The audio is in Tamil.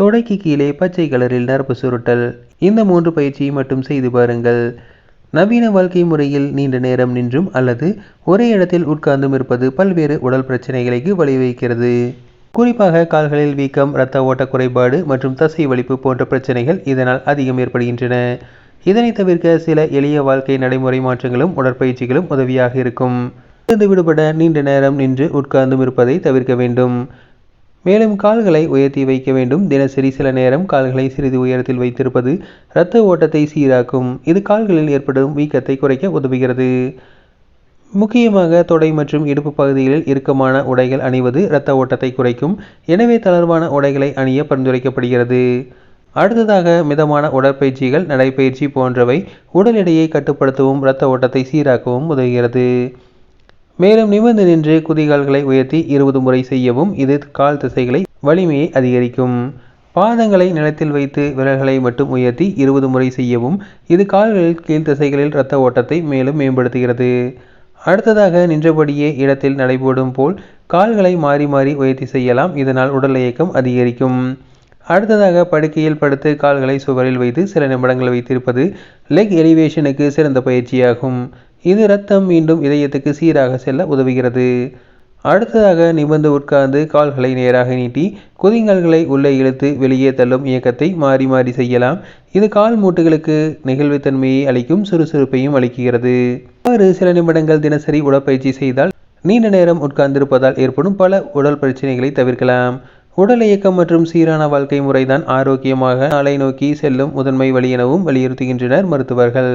தொடைக்கு கீழே பச்சை கலரில் நரம்பு சுருட்டல். இந்த மூன்று பயிற்சியை மட்டும் செய்து பாருங்கள். நவீன வாழ்க்கை முறையில் நீண்ட நேரம் நின்றும் அல்லது ஒரே இடத்தில் உட்கார்ந்தும் இருப்பது பல்வேறு உடல் பிரச்சனைகளுக்கு வழிவகுக்கிறது குறிப்பாக கால்களில் வீக்கம் இரத்த ஓட்ட குறைபாடு மற்றும் தசை வலிப்பு போன்ற பிரச்சனைகள் இதனால் அதிகம் ஏற்படுகின்றன. இதனை தவிர்க்க சில எளிய வாழ்க்கை நடைமுறை மாற்றங்களும் உடற்பயிற்சிகளும் உதவியாக இருக்கும். இருந்து விடுபட நீண்ட நேரம் நின்று உட்கார்ந்தும் இருப்பதை தவிர்க்க வேண்டும். மேலும் கால்களை உயர்த்தி வைக்க வேண்டும். தினசரி சில நேரம் கால்களை சிறிது உயரத்தில் வைத்திருப்பது இரத்த ஓட்டத்தை சீராக்கும். இது கால்களில் ஏற்படும் வீக்கத்தை குறைக்க உதவுகிறது. முக்கியமாக தொடை மற்றும் இடுப்பு பகுதிகளில் இறுக்கமான உடைகள் அணிவது இரத்த ஓட்டத்தை குறைக்கும். எனவே தளர்வான உடைகளை அணிய பரிந்துரைக்கப்படுகிறது. அடுத்ததாக மிதமான உடற்பயிற்சிகள் நடைப்பயிற்சி போன்றவை உடல் எடையை கட்டுப்படுத்தவும் இரத்த ஓட்டத்தை சீராக்கவும் உதவுகிறது. மேலும் நிமிர்ந்து நின்று குதிகால்களை உயர்த்தி இருபது முறை செய்யவும் இது கால் திசைகளை வலிமையை அதிகரிக்கும். பாதங்களை நிலத்தில் வைத்து விரல்களை மட்டும் உயர்த்தி இருபது முறை செய்யவும் இது கால்களில் கீழ் திசைகளில் இரத்த ஓட்டத்தை மேலும் மேம்படுத்துகிறது. அடுத்ததாக நின்றபடியே இடத்தில் நடைபோடும் போல் கால்களை மாறி மாறி உயர்த்தி செய்யலாம். இதனால் உடல் இயக்கம் அதிகரிக்கும். அடுத்ததாக படுக்கையில் படுத்து கால்களை சுவரில் வைத்து சில நிமிடங்கள் வைத்திருப்பது லெக் எலிவேஷனுக்கு சிறந்த பயிற்சியாகும். இது இரத்தம் மீண்டும் இதயத்துக்கு சீராக செல்ல உதவுகிறது. அடுத்ததாக நிமிர்ந்து உட்கார்ந்து கால்களை நேராக நீட்டி குதிங்கால்களை உள்ளே இழுத்து வெளியே தள்ளும் இயக்கத்தை மாறி மாறி செய்யலாம். இது கால் மூட்டுகளுக்கு நெகிழ்வுத்தன்மையை அளிக்கும் சுறுசுறுப்பையும் அளிக்கிறது. அவ்வாறு சில நிமிடங்கள் தினசரி உடற்பயிற்சி செய்தால் நீண்ட நேரம் உட்கார்ந்திருப்பதால் ஏற்படும் பல உடல் பிரச்சனைகளை தவிர்க்கலாம். உடல் இயக்கம் மற்றும் சீரான வாழ்க்கை முறைதான் ஆரோக்கியமாக நாளை நோக்கி செல்லும் முதன்மை வழி எனவும் வலியுறுத்துகின்றனர் மருத்துவர்கள்.